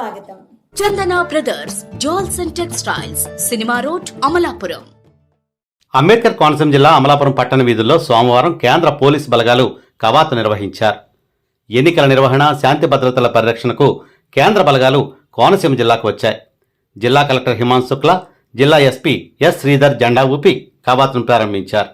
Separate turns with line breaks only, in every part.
స్వాగతం.
Chandana brothers jewels and textiles cinema road Amalapuram.
Ambedkar Konaseema జిల్లా అమలాపురం పట్టణ వీధుల్లో సోమవారం కేంద్ర పోలీస్ బలగాలు కవాతు నిర్వహించారు. ఎన్నికల నిర్వహణ శాంతి భద్రతల పరిరక్షణకు కేంద్ర బలగాలు కోనసీమ జిల్లాకు వచ్చాయి. జిల్లా కలెక్టర్ హిమాంశు శుక్లా జిల్లా ఎస్పీ ఎస్ శ్రీధర్ జెండా ఊపి కవాతును ప్రారంభించారు.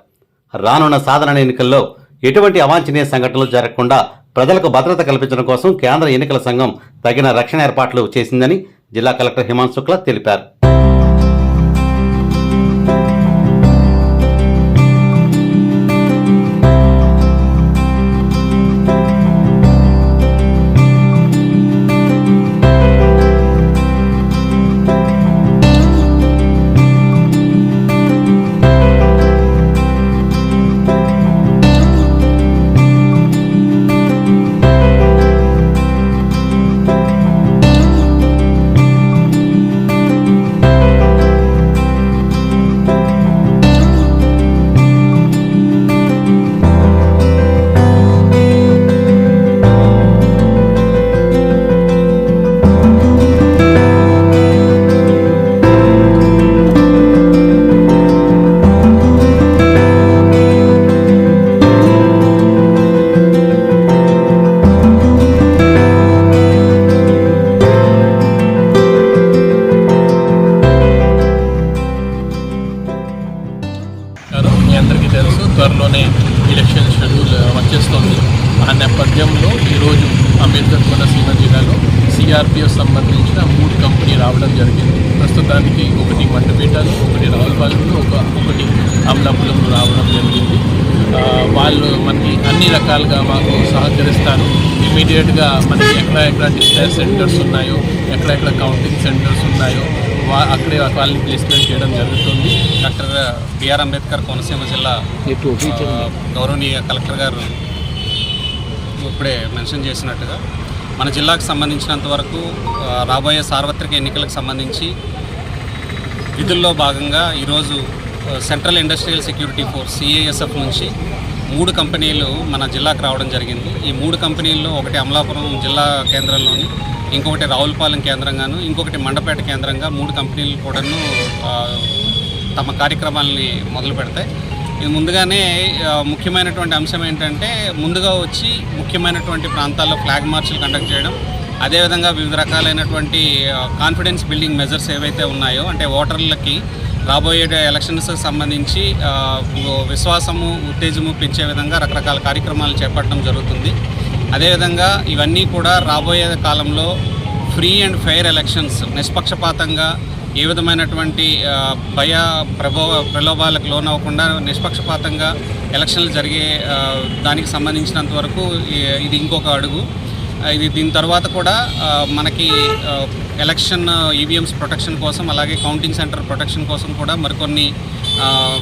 రానున్న సాధారణ ఎన్నికల్లో ఎటువంటి అవాంఛనీయ సంఘటనలు జరగకుండా ప్రజలకు భద్రత కల్పించడం కోసం కేంద్ర ఎన్నికల సంఘం తగిన రక్షణ ఏర్పాట్లు చేసిందని జిల్లా కలెక్టర్ హిమాంశు శుక్లా తెలిపారు.
ఎలక్షన్ షెడ్యూల్ వచ్చేస్తోంది. ఆ నేపథ్యంలో ఈరోజు అంబేద్కర్ కోనసీమ జిల్లాలో సిఆర్పిఎఫ్ సంబంధించిన మూడు కంపెనీ రావడం జరిగింది. ప్రస్తుతానికి ఒకటి మండపేటలో ఒకటి రావులపాలెంలో ఒక ఒకటి అమలాపురంలో రావడం జరిగింది. వాళ్ళు మనకి అన్ని రకాలుగా మాకు సహకరిస్తారు. ఇమీడియట్గా మనకి ఎక్కడ ఎక్కడ డిస్పాచ్ సెంటర్స్ ఉన్నాయో ఎక్కడెక్కడ కౌంటింగ్ సెంటర్స్ ఉన్నాయో అక్కడే వాళ్ళని ప్లేస్మెంట్ చేయడం జరుగుతుంది.
డాక్టర్ బిఆర్ అంబేద్కర్ కోనసీమ జిల్లా గౌరవనీయ కలెక్టర్ గారు ఇప్పుడే మెన్షన్ చేసినట్టుగా మన జిల్లాకు సంబంధించినంత వరకు రాబోయే సార్వత్రిక ఎన్నికలకు సంబంధించి విధుల్లో భాగంగా ఈరోజు central industrial security force CISF నుంచి మూడు కంపెనీలు మన జిల్లాకు రావడం జరిగింది. ఈ మూడు కంపెనీల్లో ఒకటి అమలాపురం జిల్లా కేంద్రంలోని ఇంకొకటి రావులపాలెం కేంద్రంగాను ఇంకొకటి మండపేట కేంద్రంగా మూడు కంపెనీలు కూడాను తమ కార్యక్రమాలని మొదలు పెడతాయి. ఇది ముందుగానే ముఖ్యమైనటువంటి అంశం ఏంటంటే ముందుగా వచ్చి ముఖ్యమైనటువంటి ప్రాంతాల్లో ఫ్లాగ్ మార్చ్లు కండక్ట్ చేయడం అదేవిధంగా వివిధ రకాలైనటువంటి కాన్ఫిడెన్స్ బిల్డింగ్ మెజర్స్ ఏవైతే ఉన్నాయో అంటే ఓటర్లకి రాబోయే ఎలక్షన్స్ సంబంధించి విశ్వాసము ఉత్తేజము పెంచే విధంగా రకరకాల కార్యక్రమాలు చేపట్టడం జరుగుతుంది. అదేవిధంగా ఇవన్నీ కూడా రాబోయే కాలంలో ఫ్రీ అండ్ ఫెయిర్ ఎలక్షన్స్ నిష్పక్షపాతంగా ఏ విధమైనటువంటి భయ ప్రభో ప్రలోభాలకు లోనవ్వకుండా నిష్పక్షపాతంగా ఎలక్షన్లు జరిగే దానికి సంబంధించినంత వరకు ఇది ఇంకొక అడుగు. ఇది దీని తర్వాత కూడా మనకి ఎలక్షన్ ఈవీఎంస్ ప్రొటెక్షన్ కోసం అలాగే కౌంటింగ్ సెంటర్ ప్రొటెక్షన్ కోసం కూడా మరికొన్ని uh,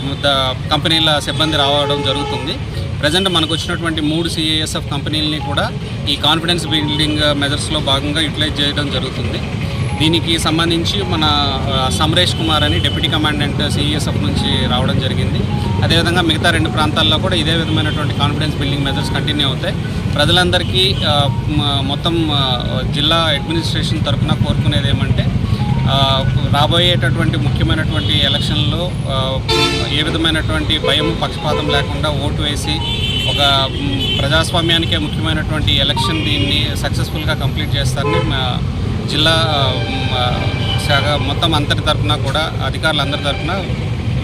కంపెనీల సిబ్బంది రావడం జరుగుతుంది. ప్రజెంట్ మనకు వచ్చినటువంటి మూడు సిఏఎస్ఎఫ్ కంపెనీలని కూడా ఈ కాన్ఫిడెన్స్ బిల్డింగ్ మెజర్స్లో భాగంగా యూటిలైజ్ చేయడం జరుగుతుంది. దీనికి సంబంధించి మన uh, సమరేష్ కుమార్ అని డిప్యూటీ కమాండెంట్ సిఈఎస్ఎఫ్ నుంచి రావడం జరిగింది. అదేవిధంగా మిగతా రెండు ప్రాంతాల్లో కూడా ఇదే విధమైనటువంటి కాన్ఫిడెన్స్ బిల్డింగ్ మెజర్స్ కంటిన్యూ అవుతాయి. ప్రజలందరికీ మొత్తం జిల్లా అడ్మినిస్ట్రేషన్ తరఫున కోరుకునేది ఏమంటే రాబోయేటటువంటి ముఖ్యమైనటువంటి ఎలక్షన్లో ఏ విధమైనటువంటి భయం పక్షపాతం లేకుండా ఓటు వేసి ఒక ప్రజాస్వామ్యానికే ముఖ్యమైనటువంటి ఎలక్షన్ దీన్ని సక్సెస్ఫుల్గా కంప్లీట్ చేస్తారని మా జిల్లా శాఖ మొత్తం అందరి తరఫున కూడా అధికారులందరి తరఫున